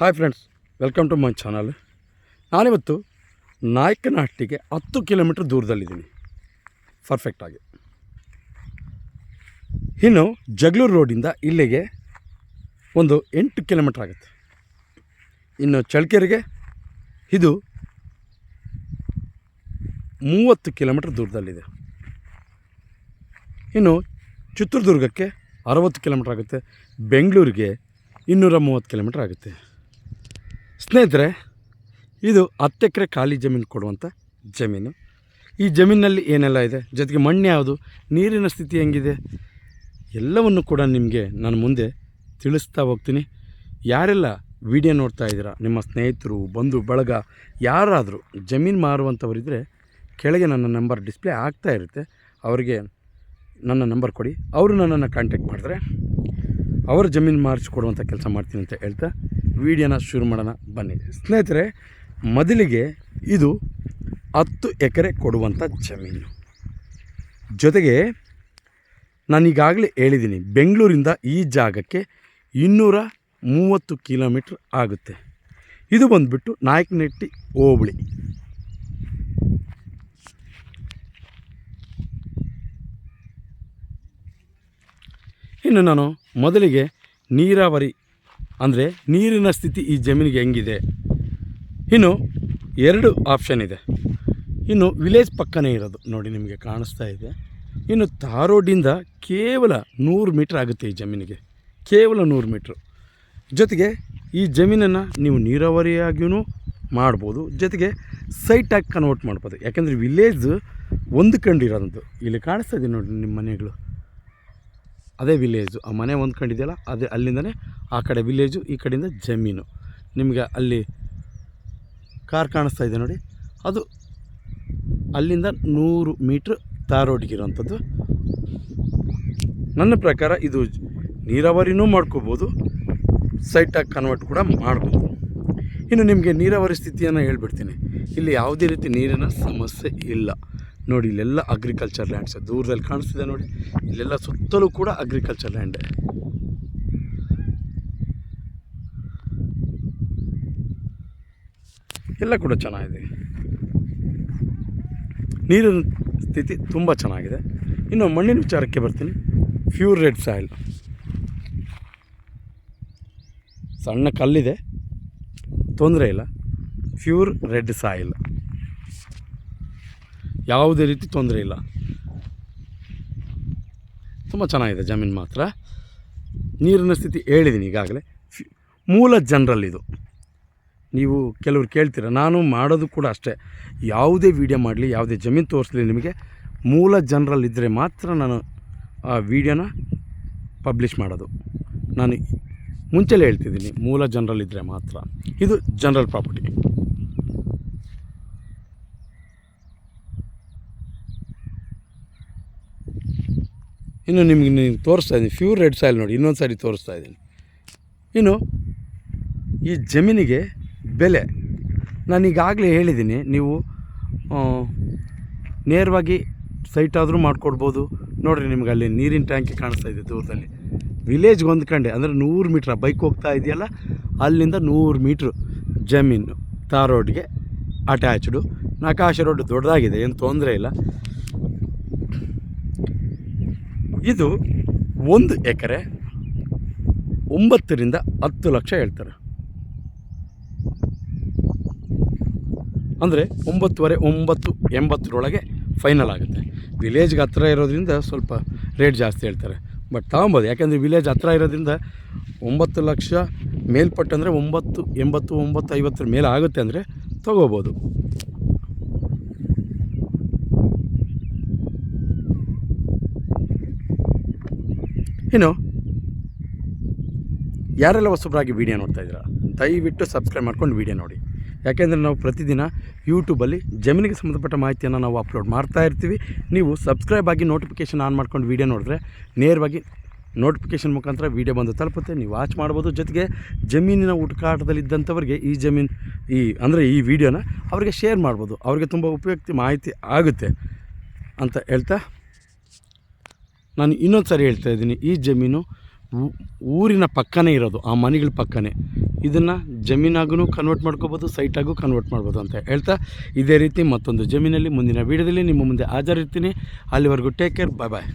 Hi friends welcome to my channel ನಾನಿವತ್ತು ನಾಯಕನಹಟ್ಟಿಗೆ ಹತ್ತು ಕಿಲೋಮೀಟ್ರ್ ದೂರದಲ್ಲಿದ್ದೀನಿ. ಪರ್ಫೆಕ್ಟಾಗಿ ಇನ್ನು ಜಗಳೂರು ರೋಡಿಂದ ಇಲ್ಲಿಗೆ ಒಂದು ಎಂಟು ಕಿಲೋಮೀಟ್ರ್ ಆಗುತ್ತೆ. ಇನ್ನು ಚಳ್ಕೆರೆಗೆ ಇದು ಮೂವತ್ತು ಕಿಲೋಮೀಟ್ರ್ ದೂರದಲ್ಲಿದೆ. ಇನ್ನು ಚಿತ್ರದುರ್ಗಕ್ಕೆ ಅರವತ್ತು ಕಿಲೋಮೀಟ್ರ್ ಆಗುತ್ತೆ. ಬೆಂಗಳೂರಿಗೆ ಇನ್ನೂರ ಮೂವತ್ತು ಕಿಲೋಮೀಟ್ರ್ ಆಗುತ್ತೆ. ಸ್ನೇಹಿತರೆ, ಇದು ಹತ್ತು ಎಕರೆ ಖಾಲಿ ಜಮೀನು ಕೊಡುವಂಥ ಜಮೀನು. ಈ ಜಮೀನಿನಲ್ಲಿ ಏನೆಲ್ಲ ಇದೆ? ಜೊತೆಗೆ ಮಣ್ಣು ಯಾವುದು? ನೀರಿನ ಸ್ಥಿತಿ ಹೆಂಗಿದೆ? ಎಲ್ಲವನ್ನು ಕೂಡ ನಿಮಗೆ ನಾನು ಮುಂದೆ ತಿಳಿಸ್ತಾ ಹೋಗ್ತೀನಿ. ಯಾರೆಲ್ಲ ವಿಡಿಯೋ ನೋಡ್ತಾ ಇದ್ದೀರಾ? ನಿಮ್ಮ ಸ್ನೇಹಿತರು, ಬಂಧು, ಬಳಗ, ಯಾರಾದರೂ ಜಮೀನು ಮಾರುವಂಥವರಿದ್ದರೆ ಕೆಳಗೆ ನನ್ನ ನಂಬರ್ ಡಿಸ್ಪ್ಲೇ ಆಗ್ತಾ ಇರುತ್ತೆ. ಅವರಿಗೆ ನನ್ನ ನಂಬರ್ ಕೊಡಿ. ಅವರು ನನ್ನನ್ನು ಕಾಂಟ್ಯಾಕ್ಟ್ ಮಾಡಿದ್ರೆ ಅವರು ಜಮೀನು ಮಾರಿಸಿಕೊಡುವಂಥ ಕೆಲಸ ಮಾಡ್ತೀನಿ ಅಂತ ಹೇಳ್ತಾ ವಿಡಿಯೋನ ಶುರು ಮಾಡೋಣ, ಬನ್ನಿ. ಸ್ನೇಹಿತರೆ, ಮೊದಲಿಗೆ ಇದು ಹತ್ತು ಎಕರೆ ಕೊಡುವಂಥ ಜಮೀನು. ಜೊತೆಗೆ ನಾನೀಗಾಗಲೇ ಹೇಳಿದ್ದೀನಿ, ಬೆಂಗಳೂರಿಂದ ಈ ಜಾಗಕ್ಕೆ ಇನ್ನೂರ ಮೂವತ್ತು ಕಿಲೋಮೀಟ್ರ್ ಆಗುತ್ತೆ. ಇದು ಬಂದುಬಿಟ್ಟು ನಾಯಕನಟ್ಟಿ ಹೋಬಳಿ. ಇನ್ನು ನಾನು ಮೊದಲಿಗೆ ನೀರಾವರಿ ಅಂದರೆ ನೀರಿನ ಸ್ಥಿತಿ ಈ ಜಮೀನಿಗೆ ಹೆಂಗಿದೆ? ಇನ್ನು ಎರಡು ಆಪ್ಷನ್ ಇದೆ. ಇನ್ನು ವಿಲೇಜ್ ಪಕ್ಕನೇ ಇರೋದು ನೋಡಿ ನಿಮಗೆ ಕಾಣಿಸ್ತಾ ಇದೆ. ಇನ್ನು ತಾರೋಡಿಂದ ಕೇವಲ ನೂರು ಮೀಟ್ರ್ ಆಗುತ್ತೆ ಈ ಜಮೀನಿಗೆ. ಕೇವಲ ನೂರು ಮೀಟ್ರು ಜೊತೆಗೆ ಈ ಜಮೀನನ್ನು ನೀವು ನೀರಾವರಿಯಾಗಿಯೂ ಮಾಡ್ಬೋದು. ಜೊತೆಗೆ ಸೈಟಾಗಿ ಕನ್ವರ್ಟ್ ಮಾಡ್ಬೋದು. ಯಾಕೆಂದರೆ ವಿಲೇಜ್ ಹೊಂದ್ಕೊಂಡಿರೋದು ಇಲ್ಲಿ ಕಾಣಿಸ್ತಾ ಇದೆ ನೋಡಿ ನಿಮ್ಮ ಮನೆಗಳು. ಅದೇ ವಿಲೇಜು ಆ ಮನೆ ಹೊಂದ್ಕೊಂಡಿದೆಯಲ್ಲ ಅದೇ ಅಲ್ಲಿಂದನೇ ಆ ಕಡೆ ವಿಲೇಜು ಈ ಕಡೆಯಿಂದ ಜಮೀನು. ನಿಮಗೆ ಅಲ್ಲಿ ಕಾರ್ ಕಾಣಿಸ್ತಾ ಇದೆ ನೋಡಿ. ಅದು ಅಲ್ಲಿಂದ ನೂರು ಮೀಟ್ರ್ ತಾರೋಡಿಗಿರೋಂಥದ್ದು ನನ್ನ ಪ್ರಕಾರ ಇದು ನೀರಾವರಿನೂ ಮಾಡ್ಕೋಬೋದು ಸೈಟಾಗಿ ಕನ್ವರ್ಟ್ ಕೂಡ ಮಾಡ್ಬೋದು. ಇನ್ನು ನಿಮಗೆ ನೀರಾವರಿ ಸ್ಥಿತಿಯನ್ನು ಹೇಳ್ಬಿಡ್ತೀನಿ. ಇಲ್ಲಿ ಯಾವುದೇ ರೀತಿ ನೀರಿನ ಸಮಸ್ಯೆ ಇಲ್ಲ. ನೋಡಿ, ಇಲ್ಲೆಲ್ಲ ಅಗ್ರಿಕಲ್ಚರ್ ಲ್ಯಾಂಡ್ಸ್ ದೂರದಲ್ಲಿ ಕಾಣಿಸ್ತಿದೆ ನೋಡಿ. ಇಲ್ಲೆಲ್ಲ ಸುತ್ತಲೂ ಕೂಡ ಅಗ್ರಿಕಲ್ಚರ್ ಲ್ಯಾಂಡೇ ಎಲ್ಲ ಕೂಡ ಚೆನ್ನಾಗಿದೆ. ನೀರಿನ ಸ್ಥಿತಿ ತುಂಬ ಚೆನ್ನಾಗಿದೆ. ಇನ್ನು ಮಣ್ಣಿನ ವಿಚಾರಕ್ಕೆ ಬರ್ತೀನಿ. ಪ್ಯೂರ್ ರೆಡ್ ಸಾಯಿಲ್ ಸಣ್ಣ ಕಲ್ಲಿದೆ. ತೊಂದರೆ ಇಲ್ಲ. ಪ್ಯೂರ್ ರೆಡ್ ಸಾಯಿಲ್ ಯಾವುದೇ ರೀತಿ ತೊಂದರೆ ಇಲ್ಲ. ತುಂಬ ಚೆನ್ನಾಗಿದೆ ಜಮೀನು ಮಾತ್ರ. ನೀರಿನ ಸ್ಥಿತಿ ಹೇಳಿದ್ದೀನಿ ಈಗಾಗಲೇ. ಮೂಲ ಜನರಲ್ ಇದು ನೀವು ಕೆಲವರು ಕೇಳ್ತೀರ, ನಾನು ಮಾಡೋದು ಕೂಡ ಅಷ್ಟೇ. ಯಾವುದೇ ವೀಡಿಯೋ ಮಾಡಲಿ, ಯಾವುದೇ ಜಮೀನು ತೋರಿಸಲಿ ನಿಮಗೆ ಮೂಲ ಜನರಲ್ ಇದ್ದರೆ ಮಾತ್ರ ನಾನು ಆ ವೀಡಿಯೋನ ಪಬ್ಲಿಷ್ ಮಾಡೋದು. ನಾನು ಮುಂಚೆಲೇ ಹೇಳ್ತಿದ್ದೀನಿ, ಮೂಲ ಜನರಲ್ ಇದ್ದರೆ ಮಾತ್ರ. ಇದು ಜನರಲ್ ಪ್ರಾಪರ್ಟಿ. ಇನ್ನು ನಿಮಗೆ ನೀವು ತೋರಿಸ್ತಾ ಇದ್ದೀನಿ ಪ್ಯೂರ್ ರೆಡ್ ಸಾಯಿಲ್ ನೋಡಿ ಇನ್ನೊಂದು ಸಾರಿ ತೋರಿಸ್ತಾ ಇದ್ದೀನಿ. ಇನ್ನು ಈ ಜಮೀನಿಗೆ ಬೆಲೆ ನಾನೀಗಾಗಲೇ ಹೇಳಿದ್ದೀನಿ, ನೀವು ನೇರವಾಗಿ ಸೈಟ್ ಆದರೂ ಮಾಡಿಕೊಡ್ಬೋದು. ನೋಡಿರಿ ನಿಮ್ಗೆ ಅಲ್ಲಿ ನೀರಿನ ಟ್ಯಾಂಕಿ ಕಾಣಿಸ್ತಾ ಇದೆ ದೂರದಲ್ಲಿ. ವಿಲೇಜ್ಗೆ ಹೊಂದ್ಕೊಂಡೆ ಅಂದರೆ ನೂರು ಮೀಟ್ರ್ ಬೈಕ್ ಹೋಗ್ತಾ ಇದೆಯಲ್ಲ, ಅಲ್ಲಿಂದ ನೂರು ಮೀಟ್ರು ಜಮೀನು ತಾರ್ ರೋಡ್ಗೆ ಅಟ್ಯಾಚ್ಡು ನಕಾಶ ರೋಡ್ ದೊಡ್ಡದಾಗಿದೆ ಏನು ತೊಂದರೆ ಇಲ್ಲ. ಇದು ಒಂದು ಎಕರೆ ಒಂಬತ್ತರಿಂದ ಹತ್ತು ಲಕ್ಷ ಹೇಳ್ತಾರೆ. ಅಂದರೆ ಒಂಬತ್ತುವರೆ, ಒಂಬತ್ತು, ಎಂಬತ್ತರೊಳಗೆ ಫೈನಲ್ ಆಗುತ್ತೆ. ವಿಲೇಜ್ಗೆ ಹತ್ರ ಇರೋದ್ರಿಂದ ಸ್ವಲ್ಪ ರೇಟ್ ಜಾಸ್ತಿ ಹೇಳ್ತಾರೆ. ಬಟ್ ತಗೊಬೋದು, ಯಾಕೆಂದರೆ ವಿಲೇಜ್ ಹತ್ರ ಇರೋದ್ರಿಂದ ಒಂಬತ್ತು ಲಕ್ಷ ಮೇಲ್ಪಟ್ಟಂದರೆ ಒಂಬತ್ತು, ಎಂಬತ್ತು ಒಂಬತ್ತು ಐವತ್ತರ ಮೇಲೆ ಆಗುತ್ತೆ ಅಂದರೆ ತೊಗೋಬೋದು. ಇನ್ನು ಯಾರೆಲ್ಲ ಹೊಸಬ್ರಾಗಿ ವೀಡಿಯೋ ನೋಡ್ತಾ ಇದ್ದೀರಾ, ದಯವಿಟ್ಟು ಸಬ್ಸ್ಕ್ರೈಬ್ ಮಾಡ್ಕೊಂಡು ವೀಡಿಯೋ ನೋಡಿ. ಯಾಕೆಂದರೆ ನಾವು ಪ್ರತಿದಿನ ಯೂಟ್ಯೂಬಲ್ಲಿ ಜಮೀನಿಗೆ ಸಂಬಂಧಪಟ್ಟ ಮಾಹಿತಿಯನ್ನು ನಾವು ಅಪ್ಲೋಡ್ ಮಾಡ್ತಾ ಇರ್ತೀವಿ. ನೀವು ಸಬ್ಸ್ಕ್ರೈಬ್ ಆಗಿ ನೋಟಿಫಿಕೇಷನ್ ಆನ್ ಮಾಡ್ಕೊಂಡು ವೀಡಿಯೋ ನೋಡಿದ್ರೆ ನೇರವಾಗಿ ನೋಟಿಫಿಕೇಷನ್ ಮುಖಾಂತರ ವೀಡಿಯೋ ಬಂದು ತಲುಪುತ್ತೆ. ನೀವು ವಾಚ್ ಮಾಡ್ಬೋದು. ಜೊತೆಗೆ ಜಮೀನಿನ ಹುಡುಕಾಟದಲ್ಲಿದ್ದಂಥವ್ರಿಗೆ ಈ ಜಮೀನು ಈ, ಅಂದರೆ ಈ ವಿಡಿಯೋನ ಅವರಿಗೆ ಶೇರ್ ಮಾಡ್ಬೋದು. ಅವರಿಗೆ ತುಂಬ ಉಪಯುಕ್ತ ಮಾಹಿತಿ ಆಗುತ್ತೆ ಅಂತ ಹೇಳ್ತಾ ನಾನು ಇನ್ನೊಂದು ಸಾರಿ ಹೇಳ್ತಾ ಇದ್ದೀನಿ, ಈ ಜಮೀನು ಊರಿನ ಪಕ್ಕನೇ ಇರೋದು, ಆ ಮನೆಗಳ ಪಕ್ಕನೇ. ಇದನ್ನು ಜಮೀನಾಗೂ ಕನ್ವರ್ಟ್ ಮಾಡ್ಕೋಬೋದು ಸೈಟಾಗೂ ಕನ್ವರ್ಟ್ ಮಾಡ್ಬೋದು ಅಂತ ಹೇಳ್ತಾ ಇದೇ ರೀತಿ ಮತ್ತೊಂದು ಜಮೀನಲ್ಲಿ ಮುಂದಿನ ವೀಡಿಯೋದಲ್ಲಿ ನಿಮ್ಮ ಮುಂದೆ ಹಾಜರಿರ್ತೀನಿ. ಅಲ್ಲಿವರೆಗೂ ಟೇಕ್ ಕೇರ್ ಬಾಯ್ ಬಾಯ್